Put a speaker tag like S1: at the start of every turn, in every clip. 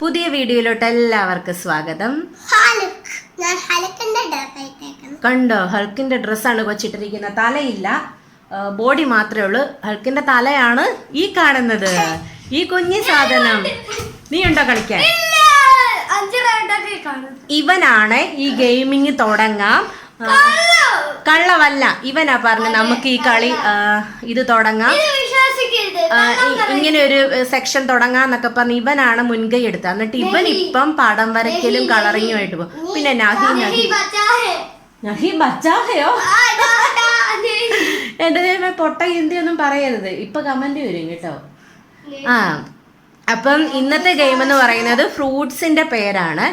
S1: പുതിയ വീഡിയോയിലോട്ട് എല്ലാവർക്കും സ്വാഗതം. കണ്ടോ? ഹൾക്കിന്റെ ഡ്രസ്സാണ് കൊച്ചിട്ടിരിക്കുന്നത് തലയില്ല. ബോഡി മാത്രമേ ഉള്ളൂ. ഹൾക്കിന്റെ തലയാണ് ഈ കാണുന്നത്. ഈ കുഞ്ഞു സാധനം. നീ ഉണ്ടോ കളിക്കാൻ? ഇവനാണ് ഈ ഗെയിമിങ് തുടങ്ങാം. കള്ളവല്ല. ഇവനാ പറഞ്ഞു നമുക്ക് ഈ കളി ഇത് തുടങ്ങാം. ഇങ്ങനെ ഒരു സെക്ഷൻ തുടങ്ങാന്നൊക്കെ പറഞ്ഞ് ഇവനാണ് മുൻകൈ എടുത്തത്. എന്നിട്ട് ഇവൻ ഇപ്പം പടം വരയ്ക്കലും കളറിങ്ങും ആയിട്ട് പോകും. പിന്നെ നഹി നഹി. നഹി ബച്ചാഹയോ? എന്റെ ദൈവം പൊട്ട ഹിന്ദി ഒന്നും പറയരുത്. ഇപ്പൊ കമന്റ് വരും കേട്ടോ. ആ അപ്പം ഇന്നത്തെ ഗെയിം എന്ന് പറയുന്നത് ഫ്രൂട്ട്സിന്റെ പേരാണ്.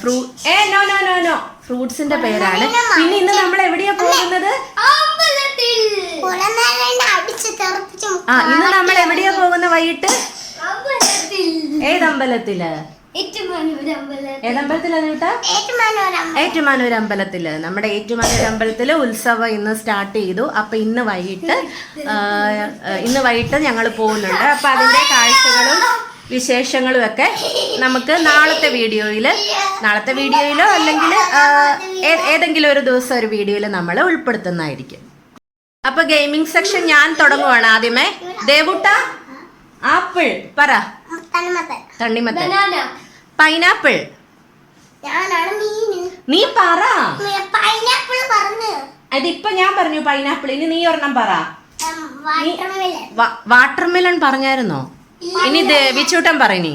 S1: ഫ്രൂ ഏ നോ നോ നോ നോ. ഫ്രൂട്ട്സിന്റെ പേരാണ്. പിന്നെ ഇന്ന് നമ്മൾ എവിടെയാ പോകുന്നത്? ആ ഇന്ന് നമ്മൾ എവിടെയാ പോകുന്ന വൈകിട്ട്?
S2: ഏതമ്പലത്തിൽ
S1: ഏറ്റുമാനൂർ അമ്പലത്തിൽ നമ്മുടെ ഏറ്റുമാനൂർ അമ്പലത്തിൽ ഉത്സവം ഇന്ന് സ്റ്റാർട്ട് ചെയ്തു. അപ്പൊ ഇന്ന് വൈകിട്ട് ഇന്ന് വൈകിട്ട് ഞങ്ങൾ പോകുന്നുണ്ട്. അപ്പൊ അതിന്റെ കാഴ്ചകളും വിശേഷങ്ങളും ഒക്കെ നമുക്ക് നാളത്തെ വീഡിയോയിൽ നാളത്തെ വീഡിയോയിലോ അല്ലെങ്കിൽ ഏതെങ്കിലും ഒരു ദിവസം ഒരു വീഡിയോയിൽ നമ്മൾ ഉൾപ്പെടുത്തുന്നതായിരിക്കും. അപ്പൊ ഗെയിമിംഗ് സെക്ഷൻ ഞാൻ തുടങ്ങുവാണ് ആദ്യമേ. ദേവുട്ട ആപ്പിൾ പറ.
S2: തണ്ണിമത്ത
S1: തണ്ണിമത്തൻ. പൈനാപ്പിൾ. നീ പറ.
S2: പൈനാപ്പിൾ പറഞ്ഞു.
S1: അതിപ്പൊ ഞാൻ പറഞ്ഞു പൈനാപ്പിൾ ഇനി നീ ഒരെണ്ണം പറ.
S2: വാട്ടർമെലൻ.
S1: വാട്ടർമെലൺ പറഞ്ഞായിരുന്നോ? ഇനി വിച്ചൂട്ടൻ പറയണി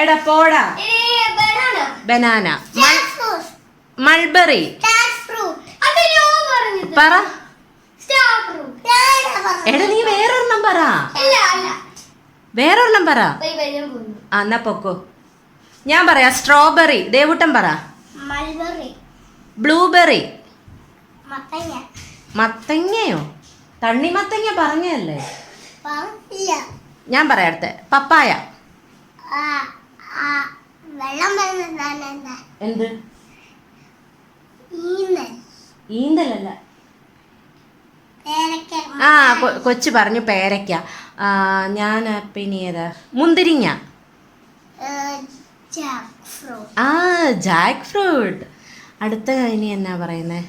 S1: എടാ പോടാ. ബനാന മൾബറി പറ. എടാ നീ വേറൊരെണ്ണം പറ. വേറൊരെണ്ണം പറ. ആ എന്നാ പൊക്കോ. ഞാൻ പറയാ സ്ട്രോബെറി. ദേവുട്ടൻ പറ. ബ്ലൂബെറി. മത്തങ്ങയോ? തണ്ണി മത്തങ്ങ
S2: പറഞ്ഞല്ലേ?
S1: ഞാൻ പറയാം അടുത്ത. പപ്പായ.
S2: എന്താ?
S1: ഈന്തലല്ല. കൊച്ചു പറഞ്ഞു പേരയ്ക്ക. ഞാൻ പിന്നെ ഏതാ? മുന്തിരിങ്ങ. ആ ജാക്ക് ഫ്രൂട്ട് അടുത്ത ഇനി എന്നാ പറയുന്നത്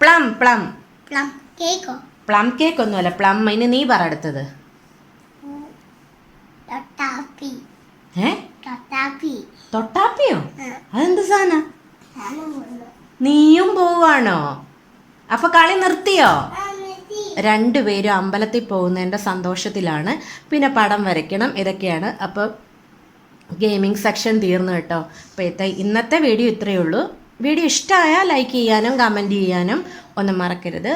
S1: plum plum.
S2: Plum cake?
S1: Plum cake ഒന്നുമല്ല പ്ലം. ഇനി നീ പറ അടുത്തത്. തൊട്ടാപ്പിയോ? അതെന്ത് സാധന? നീയും പോവാണോ അപ്പൊ കളി നിർത്തിയോ. രണ്ടുപേരും അമ്പലത്തിൽ പോകുന്നതിന്റെ സന്തോഷത്തിലാണ്. പിന്നെ പടം വരയ്ക്കണം. ഇതൊക്കെയാണ്. അപ്പോൾ ഗെയിമിംഗ് സെക്ഷൻ തീർന്നു കേട്ടോ. അപ്പോൾ ഇന്നത്തെ വീഡിയോ ഇത്രയേ ഉള്ളൂ. വീഡിയോ ഇഷ്ടമായാൽ ലൈക്ക് ചെയ്യാനും കമന്റ് ചെയ്യാനും ഒന്നും മറക്കരുത്.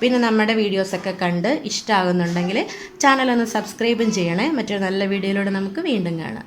S1: പിന്നെ നമ്മുടെ വീഡിയോസൊക്കെ കണ്ട് ഇഷ്ടമാകുന്നുണ്ടെങ്കിൽ ചാനലൊന്ന് സബ്സ്ക്രൈബും ചെയ്യണേ. മറ്റൊരു നല്ല വീഡിയോയിലൂടെ നമുക്ക് വീണ്ടും കാണാം.